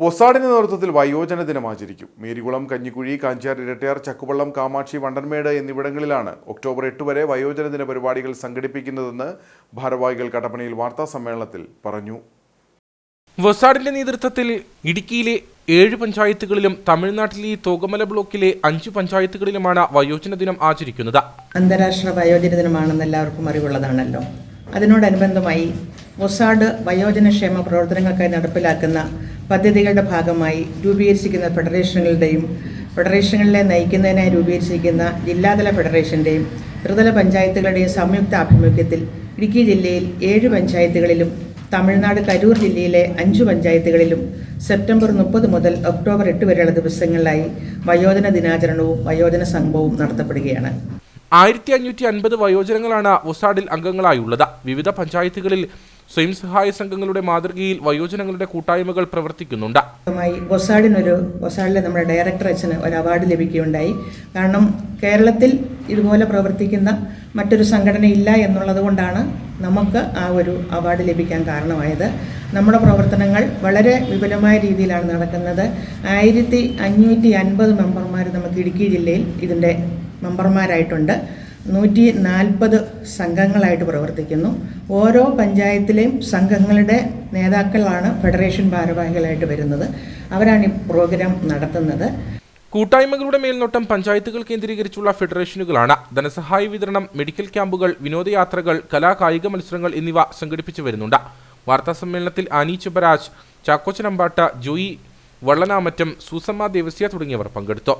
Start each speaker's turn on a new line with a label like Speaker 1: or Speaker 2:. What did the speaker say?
Speaker 1: വൊസാഡിന്റെ നേതൃത്വത്തിൽ വയോജന ദിനം ആചരിക്കും. മേരികുളം കഞ്ഞിക്കുഴി കാഞ്ചാർ ഇരട്ടയാർ ചക്കുവള്ളം കാമാക്ഷി വണ്ടൻമേട് എന്നിവിടങ്ങളിലാണ് ഒക്ടോബർ എട്ട് വരെ വയോജന ദിന പരിപാടികൾ സംഘടിപ്പിക്കുന്നതെന്ന് ഭാരവാഹികൾ കട്ടപ്പനയിൽ വാർത്താ സമ്മേളനത്തിൽ പറഞ്ഞു.
Speaker 2: വൊസാഡിന്റെ നേതൃത്വത്തിൽ ഇടുക്കിയിലെ ഏഴ് പഞ്ചായത്തുകളിലും തമിഴ്നാട്ടിലെ തോകമല ബ്ലോക്കിലെ അഞ്ച് പഞ്ചായത്തുകളിലുമാണ് വയോജന ദിനം ആചരിക്കുന്നത്.
Speaker 3: അന്താരാഷ്ട്ര വയോജന ദിനമാണെന്ന് എല്ലാവർക്കും അറിവുള്ളതാണല്ലോ. അതിനോടനുബന്ധമായി വയോജന ക്ഷേമ പ്രവർത്തനങ്ങൾക്കായി നടപ്പിലാക്കുന്ന പദ്ധതികളുടെ ഭാഗമായി രൂപീകരിച്ചിരിക്കുന്ന ഫെഡറേഷനുകളുടെയും ഫെഡറേഷനുകളെ നയിക്കുന്നതിനായി രൂപീകരിച്ചിരിക്കുന്ന ജില്ലാതല ഫെഡറേഷന്റെയും ത്രിതല പഞ്ചായത്തുകളുടെയും സംയുക്ത ആഭിമുഖ്യത്തിൽ ഇടുക്കി ജില്ലയിൽ ഏഴ് പഞ്ചായത്തുകളിലും തമിഴ്നാട് കരൂർ ജില്ലയിലെ അഞ്ച് പഞ്ചായത്തുകളിലും സെപ്റ്റംബർ മുപ്പത് മുതൽ ഒക്ടോബർ എട്ട് വരെയുള്ള ദിവസങ്ങളിലായി വയോജന ദിനാചരണവും വയോജന സംഭവവും നടത്തപ്പെടുകയാണ്.
Speaker 2: ആയിരത്തി അഞ്ഞൂറ്റി അൻപത് വയോജനങ്ങളാണ് വൊസാഡിൽ അംഗങ്ങളായുള്ളത്. വിവിധ പഞ്ചായത്തുകളിൽ സ്വയം സഹായ സംഘങ്ങളുടെ മാതൃകയിൽ വയോജനങ്ങളുടെ കൂട്ടായ്മകൾ പ്രവർത്തിക്കുന്നുണ്ട്.
Speaker 3: ബൊസാഡിനൊരു ബൊസാഡിലെ നമ്മുടെ ഡയറക്ടർ അച്ഛന് ഒരു അവാർഡ് ലഭിക്കുകയുണ്ടായി. കാരണം കേരളത്തിൽ ഇതുപോലെ പ്രവർത്തിക്കുന്ന മറ്റൊരു സംഘടന ഇല്ല എന്നുള്ളത് കൊണ്ടാണ് നമുക്ക് ആ ഒരു അവാർഡ് ലഭിക്കാൻ കാരണമായത്. നമ്മുടെ പ്രവർത്തനങ്ങൾ വളരെ വിപുലമായ രീതിയിലാണ് നടക്കുന്നത്. ആയിരത്തി അഞ്ഞൂറ്റി അൻപത് മെമ്പർമാർ നമുക്ക് ഇടുക്കി ജില്ലയിൽ ഇതിന്റെ മെമ്പർമാരായിട്ടുണ്ട്. നൂറ്റി നാൽപ്പത് സംഘങ്ങളായിട്ട് പ്രവർത്തിക്കുന്നു. ഓരോ പഞ്ചായത്തിലെയും സംഘങ്ങളുടെ നേതാക്കളാണ് ഫെഡറേഷൻ ഭാരവാഹികളായിട്ട് വരുന്നത്. അവരാണ് ഈ പ്രോഗ്രാം നടത്തുന്നത്.
Speaker 2: കൂട്ടായ്മകളുടെ മേൽനോട്ടം പഞ്ചായത്തുകൾ കേന്ദ്രീകരിച്ചുള്ള ഫെഡറേഷനുകളാണ്. ധനസഹായ വിതരണം മെഡിക്കൽ ക്യാമ്പുകൾ വിനോദയാത്രകൾ കലാകായിക മത്സരങ്ങൾ എന്നിവ സംഘടിപ്പിച്ചു വരുന്നുണ്ട്. വാർത്താ സമ്മേളനത്തിൽ ആനി ചുബരാജ് ചാക്കോച്ചനമ്പാട്ട ജോയി വള്ളനാമറ്റം സൂസമ്മ ദേവസ്യ തുടങ്ങിയവർ പങ്കെടുത്തു.